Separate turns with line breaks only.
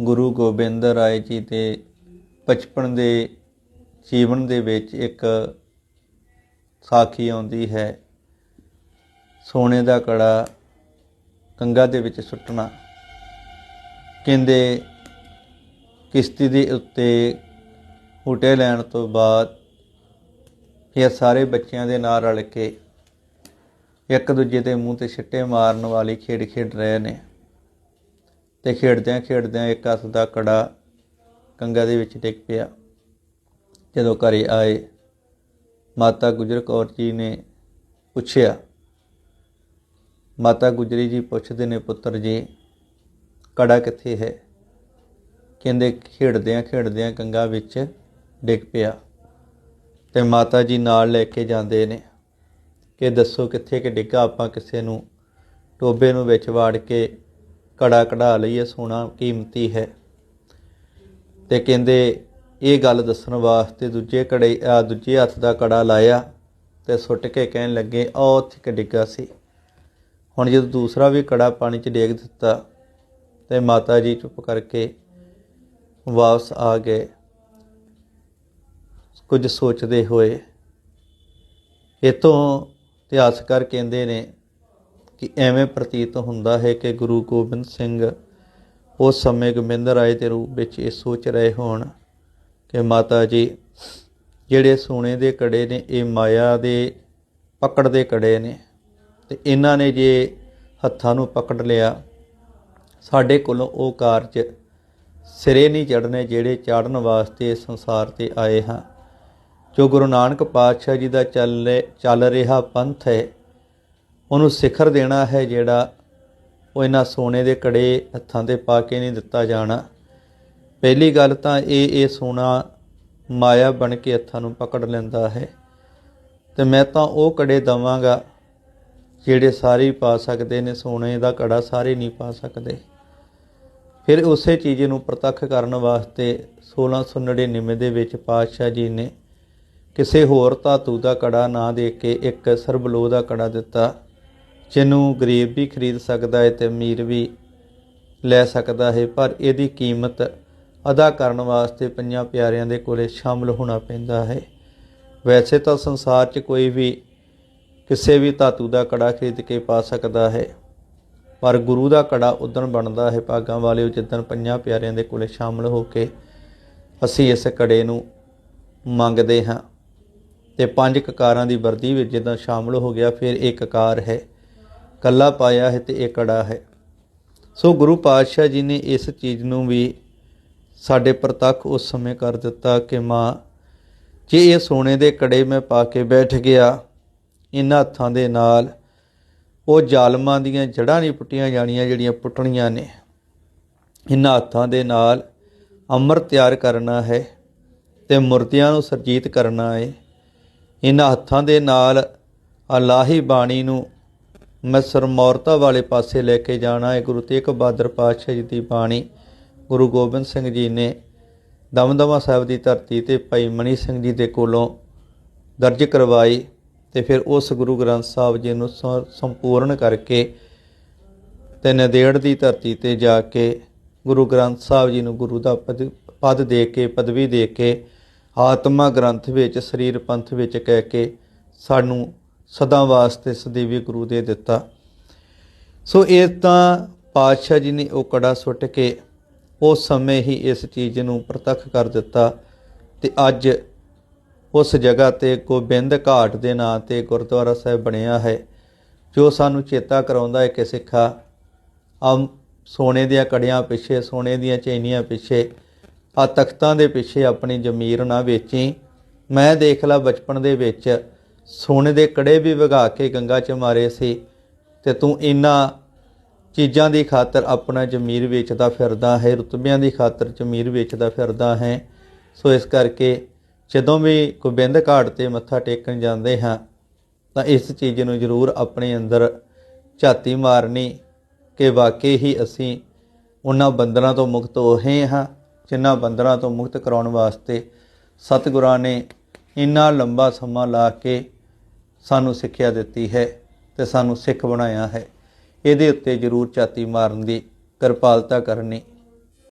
ਗੁਰੂ ਗੋਬਿੰਦ ਰਾਏ ਜੀ ਦੇ ਬਚਪਨ ਦੇ ਜੀਵਨ ਦੇ ਵਿੱਚ ਇੱਕ ਸਾਖੀ ਆਉਂਦੀ ਹੈ, ਸੋਨੇ ਦਾ ਕੜਾ ਗੰਗਾ ਦੇ ਵਿੱਚ ਸੁੱਟਣਾ। ਕਹਿੰਦੇ, ਕਿਸ਼ਤੀ ਦੇ ਉੱਤੇ ਹੂਟੇ ਲੈਣ ਤੋਂ ਬਾਅਦ ਇਹ ਸਾਰੇ ਬੱਚਿਆਂ ਦੇ ਨਾਲ ਰਲ ਕੇ ਇੱਕ ਦੂਜੇ ਦੇ ਮੂੰਹ ਤੇ ਛਿੱਟੇ ਮਾਰਨ ਵਾਲੀ ਖੇਡ ਖੇਡ ਰਹੇ ਨੇ। ਤੇ ਖੇਡਦਿਆਂ ਖੇਡਦਿਆਂ ਇੱਕ ਹੱਥ ਦਾ ਕੜਾ ਗੰਗਾ ਦੇ ਵਿੱਚ ਡਿੱਗ ਪਿਆ। ਜਦੋਂ ਘਰੇ ਆਏ, ਮਾਤਾ ਗੁਜਰ ਕੌਰ ਜੀ ਨੇ ਪੁੱਛਿਆ, ਮਾਤਾ ਗੁਜਰੀ ਜੀ ਪੁੱਛਦੇ ਨੇ ਪੁੱਤਰ ਜੀ, ਕੜਾ ਕਿੱਥੇ ਹੈ? ਕਹਿੰਦੇ, ਖੇਡਦਿਆਂ ਖੇਡਦਿਆਂ ਗੰਗਾ ਵਿੱਚ ਡਿੱਗ ਪਿਆ। ਤੇ ਮਾਤਾ ਜੀ ਨਾਲ ਲੈ ਕੇ ਜਾਂਦੇ ਨੇ ਕਿ, ਦੱਸੋ ਕਿੱਥੇ ਕਿ ਡਿੱਗਾ? ਆਪਾਂ ਕਿਸੇ ਨੂੰ ਟੋਬੇ ਨੂੰ ਵਿੱਚ ਵਾੜ ਕੇ ਕੜਾ ਕਢਾ ਲਈਏ ਸੋਨਾ ਕੀਮਤੀ ਹੈ। ਤੇ ਕਹਿੰਦੇ, ਇਹ ਗੱਲ ਦੱਸਣ ਵਾਸਤੇ ਦੂਜੇ ਕੜੇ ਆ ਦੂਜੇ ਹੱਥ ਦਾ ਕੜਾ ਲਾਇਆ ਤੇ ਸੁੱਟ ਕੇ ਕਹਿਣ ਲੱਗੇ ਆ ਉੱਥੇ ਡਿੱਗਾ ਸੀ। ਹੁਣ ਜਦੋਂ ਦੂਸਰਾ ਵੀ ਕੜਾ ਪਾਣੀ 'ਚ ਡੇਗ ਦਿੱਤਾ ਤੇ ਮਾਤਾ ਜੀ ਚੁੱਪ ਕਰਕੇ ਵਾਪਸ ਆ ਗਏ। ਕੁਝ ਸੋਚਦੇ ਹੋਏ ਇਤੋਂ ਇਤਿਹਾਸਕਾਰ ਕਹਿੰਦੇ ਨੇ ਕਿ ਐਵੇਂ ਪ੍ਰਤੀਤ ਹੁੰਦਾ ਹੈ ਕਿ ਗੁਰੂ ਗੋਬਿੰਦ ਸਿੰਘ ਉਸ ਸਮੇਂ ਗੋਬਿੰਦ ਰਾਏ ਦੇ ਰੂਪ ਵਿੱਚ ਇਹ ਸੋਚ ਰਹੇ ਹੋਣ ਕਿ ਮਾਤਾ ਜੀ, ਜਿਹੜੇ ਸੋਨੇ ਦੇ ਕੜੇ ਨੇ, ਇਹ ਮਾਇਆ ਦੇ ਪਕੜ ਦੇ ਕੜੇ ਨੇ ਤੇ ਇਹਨਾਂ ਨੇ ਜੇ ਹੱਥਾਂ ਨੂੰ ਪਕੜ ਲਿਆ, ਸਾਡੇ ਕੋਲੋਂ ਉਹ ਕਾਰਜ ਸਿਰੇ ਨਹੀਂ ਚੜਨੇ ਜਿਹੜੇ ਚੜਨ ਵਾਸਤੇ ਸੰਸਾਰ ਤੇ ਆਏ ਹਾਂ। ਜੋ ਗੁਰੂ ਨਾਨਕ ਪਾਤਸ਼ਾਹ ਜੀ ਦਾ ਚੱਲ ਚੱਲ ਰਿਹਾ ਪੰਥ ਹੈ ਉਹਨੂੰ ਸਿਖਰ ਦੇਣਾ ਹੈ ਜਿਹੜਾ ਉਹ ਇਹਨਾਂ ਸੋਨੇ ਦੇ ਕੜੇ ਹੱਥਾਂ ਤੇ ਪਾ ਕੇ ਨਹੀਂ ਦਿੱਤਾ ਜਾਣਾ। ਪਹਿਲੀ ਗੱਲ ਤਾਂ ਇਹ ਇਹ ਸੋਨਾ ਮਾਇਆ ਬਣ ਕੇ ਹੱਥਾਂ ਨੂੰ ਪਕੜ ਲੈਂਦਾ ਹੈ। ਤੇ ਮੈਂ ਤਾਂ ਉਹ ਕੜੇ ਦਵਾਂਗਾ ਜਿਹੜੇ ਸਾਰੇ ਪਾ ਸਕਦੇ ਨੇ, ਸੋਨੇ ਦਾ ਕੜਾ ਸਾਰੇ ਨਹੀਂ ਪਾ ਸਕਦੇ। ਫਿਰ ਉਸੇ ਚੀਜ਼ ਨੂੰ ਪ੍ਰਤੱਖ ਕਰਨ ਵਾਸਤੇ 1699 ਦੇ ਵਿੱਚ ਪਾਤਸ਼ਾਹ ਜੀ ਨੇ ਕਿਸੇ ਹੋਰ ਧਾਤੂ ਦਾ ਕੜਾ ਨਾ ਦੇ ਕੇ ਇੱਕ ਸਰਬਲੋ ਦਾ ਕੜਾ ਦਿੱਤਾ। ਜਿਹਨੂੰ ਗਰੀਬ ਵੀ ਖਰੀਦ ਸਕਦਾ ਹੈ ਤੇ ਅਮੀਰ ਵੀ ਲੈ ਸਕਦਾ ਹੈ, ਪਰ ਇਹਦੀ ਕੀਮਤ ਅਦਾ ਕਰਨ ਵਾਸਤੇ ਪੰਜਾਂ ਪਿਆਰਿਆਂ ਦੇ ਕੋਲੇ ਸ਼ਾਮਲ ਹੋਣਾ ਪੈਂਦਾ ਹੈ। ਵੈਸੇ ਤਾਂ ਸੰਸਾਰ 'ਚ ਕੋਈ ਵੀ ਕਿਸੇ ਵੀ ਧਾਤੂ ਦਾ ਕੜਾ ਖਰੀਦ ਕੇ ਪਾ ਸਕਦਾ ਹੈ, ਪਰ ਗੁਰੂ ਦਾ ਕੜਾ ਉਦਣ ਬਣਦਾ ਹੈ, ਭਾਗਾਂ ਵਾਲਿਓ ਜਿੱਦਣ ਪੰਜਾਂ ਪਿਆਰਿਆਂ ਦੇ ਕੋਲੇ ਸ਼ਾਮਲ ਹੋ ਕੇ ਅਸੀਂ ਇਸ ਕੜੇ ਨੂੰ ਮੰਗਦੇ ਹਾਂ। ਤੇ ਪੰਜ ਕਕਾਰਾਂ ਦੀ ਵਰਦੀ ਵਿੱਚ ਜਦੋਂ ਸ਼ਾਮਲ ਹੋ ਗਿਆ, ਫਿਰ ਇੱਕ ਕਕਾਰ ਹੈ। ਕੱਲਾ ਪਾਇਆ ਹੈ ਤੇ ਇਹ ਕੜਾ ਹੈ। ਸੋ ਗੁਰੂ ਪਾਤਸ਼ਾਹ ਜੀ ਨੇ ਇਸ ਚੀਜ਼ ਨੂੰ ਵੀ ਸਾਡੇ ਪ੍ਰਤੱਖ ਉਸ ਸਮੇਂ ਕਰ ਦਿੱਤਾ ਕਿ ਮਾਂ, ਜੇ ਇਹ ਸੋਨੇ ਦੇ ਕੜੇ ਮੈਂ ਪਾ ਕੇ ਬੈਠ ਗਿਆ, ਇਹਨਾਂ ਹੱਥਾਂ ਦੇ ਨਾਲ ਉਹ ਜ਼ਾਲਮਾਂ ਦੀਆਂ ਜੜ੍ਹਾਂ ਨਹੀਂ ਪੁੱਟੀਆਂ ਜਾਣੀਆਂ ਜਿਹੜੀਆਂ ਪੁੱਟਣੀਆਂ ਨੇ। ਇਹਨਾਂ ਹੱਥਾਂ ਦੇ ਨਾਲ ਅੰਮ੍ਰਿਤ ਤਿਆਰ ਕਰਨਾ ਹੈ ਤੇ ਮੁਰਤਿਆਂ ਨੂੰ ਸਰਜੀਤ ਕਰਨਾ ਹੈ। ਇਹਨਾਂ ਹੱਥਾਂ ਦੇ ਨਾਲ ਅਲਾਹੀ ਬਾਣੀ ਨੂੰ ਮੈਂ ਸਰਮੌਰਤਾ ਵਾਲੇ ਪਾਸੇ ਲੈ ਕੇ ਜਾਣਾ ਹੈ। ਗੁਰੂ ਤੇਗ ਬਹਾਦਰ ਪਾਤਸ਼ਾਹ ਜੀ ਦੀ ਬਾਣੀ ਗੁਰੂ ਗੋਬਿੰਦ ਸਿੰਘ ਜੀ ਨੇ ਦਮਦਮਾ ਸਾਹਿਬ ਦੀ ਧਰਤੀ ਤੇ ਭਾਈ ਮਨੀ ਸਿੰਘ ਜੀ ਦੇ ਕੋਲੋਂ ਦਰਜ ਕਰਵਾਈ ਤੇ ਫਿਰ ਉਸ ਗੁਰੂ ਗ੍ਰੰਥ ਸਾਹਿਬ ਜੀ ਨੂੰ ਸ- ਸੰਪੂਰਨ ਕਰਕੇ ਤੇ ਨਦੇੜ ਦੀ ਧਰਤੀ ਤੇ ਜਾ ਕੇ ਗੁਰੂ ਗ੍ਰੰਥ ਸਾਹਿਬ ਜੀ ਨੂੰ ਗੁਰੂ ਦਾ ਪਦ ਪਦ ਦੇ ਕੇ, ਪਦਵੀ ਦੇ ਕੇ ਆਤਮਾ ਗ੍ਰੰਥ ਵਿੱਚ, ਸਰੀਰ ਪੰਥ ਵਿੱਚ ਕਹਿ ਕੇ ਸਾਨੂੰ ਸਦਾ ਵਾਸਤੇ ਸਦੀਵੀ ਗੁਰੂ ਦੇ ਦਿੱਤਾ। ਸੋ ਇਹ ਤਾਂ ਪਾਤਸ਼ਾਹ ਜੀ ਨੇ ਉਹ ਕੜਾ ਸੁੱਟ ਕੇ ਉਸ ਸਮੇਂ ਹੀ ਇਸ ਚੀਜ਼ ਨੂੰ ਪ੍ਰਤੱਖ ਕਰ ਦਿੱਤਾ ਤੇ ਅੱਜ ਉਸ ਜਗ੍ਹਾ ਤੇ ਗੋਬਿੰਦ ਘਾਟ ਦੇ ਨਾਂ ਤੇ ਗੁਰਦੁਆਰਾ ਸਾਹਿਬ ਬਣਿਆ ਹੈ, ਜੋ ਸਾਨੂੰ ਚੇਤਾ ਕਰਾਉਂਦਾ ਹੈ ਕਿ ਸਿੱਖਾ ਆਮ ਸੋਨੇ ਦੀਆਂ ਕੜੀਆਂ ਪਿੱਛੇ, ਸੋਨੇ ਦੀਆਂ ਚੈਨੀਆਂ ਪਿੱਛੇ, ਆ ਤਖਤਾਂ ਦੇ ਪਿੱਛੇ ਆਪਣੀ ਜ਼ਮੀਰ ਨਾ ਵੇਚੀ। ਮੈਂ ਦੇਖ ਲਾ ਬਚਪਨ ਦੇ ਵਿੱਚ ਸੋਨੇ ਦੇ ਕੜੇ ਵੀ ਵਗਾ ਕੇ ਗੰਗਾ 'ਚ ਮਾਰੇ ਸੀ ਤੇ ਤੂੰ ਇਹਨਾਂ ਚੀਜ਼ਾਂ ਦੀ ਖਾਤਰ ਆਪਣਾ ਜ਼ਮੀਰ ਵੇਚਦਾ ਫਿਰਦਾ ਹੈ, ਰੁਤਬਿਆਂ ਦੀ ਖਾਤਰ ਜ਼ਮੀਰ ਵੇਚਦਾ ਫਿਰਦਾ ਹੈ। ਸੋ ਇਸ ਕਰਕੇ ਜਦੋਂ ਵੀ ਗੋਬਿੰਦ ਘਾਟ ਤੇ ਮੱਥਾ ਟੇਕਣ ਜਾਂਦੇ ਹਾਂ, ਤਾਂ ਇਸ ਚੀਜ਼ ਨੂੰ ਜ਼ਰੂਰ ਆਪਣੇ ਅੰਦਰ ਝਾਤੀ ਮਾਰਨੀ ਕਿ ਵਾਕਈ ਹੀ ਅਸੀਂ ਉਹਨਾਂ ਬੰਦਰਾਂ ਤੋਂ ਮੁਕਤ ਹੋਏ ਹਾਂ, ਜਿਨ੍ਹਾਂ ਬੰਦਰਾਂ ਤੋਂ ਮੁਕਤ ਕਰਾਉਣ ਵਾਸਤੇ ਸਤਿਗੁਰਾਂ ਨੇ ਇੰਨਾ ਲੰਬਾ ਸਮਾਂ ਲਾ ਕੇ ਸਾਨੂੰ ਸਿੱਖਿਆ ਦਿੱਤੀ ਹੈ ਤੇ ਸਾਨੂੰ ਸਿੱਖ ਬਣਾਇਆ ਹੈ। ਇਹਦੇ ਉੱਤੇ ਜ਼ਰੂਰ ਝਾਤੀ ਮਾਰਨ ਦੀ ਕਿਰਪਾਲਤਾ ਕਰਨੀ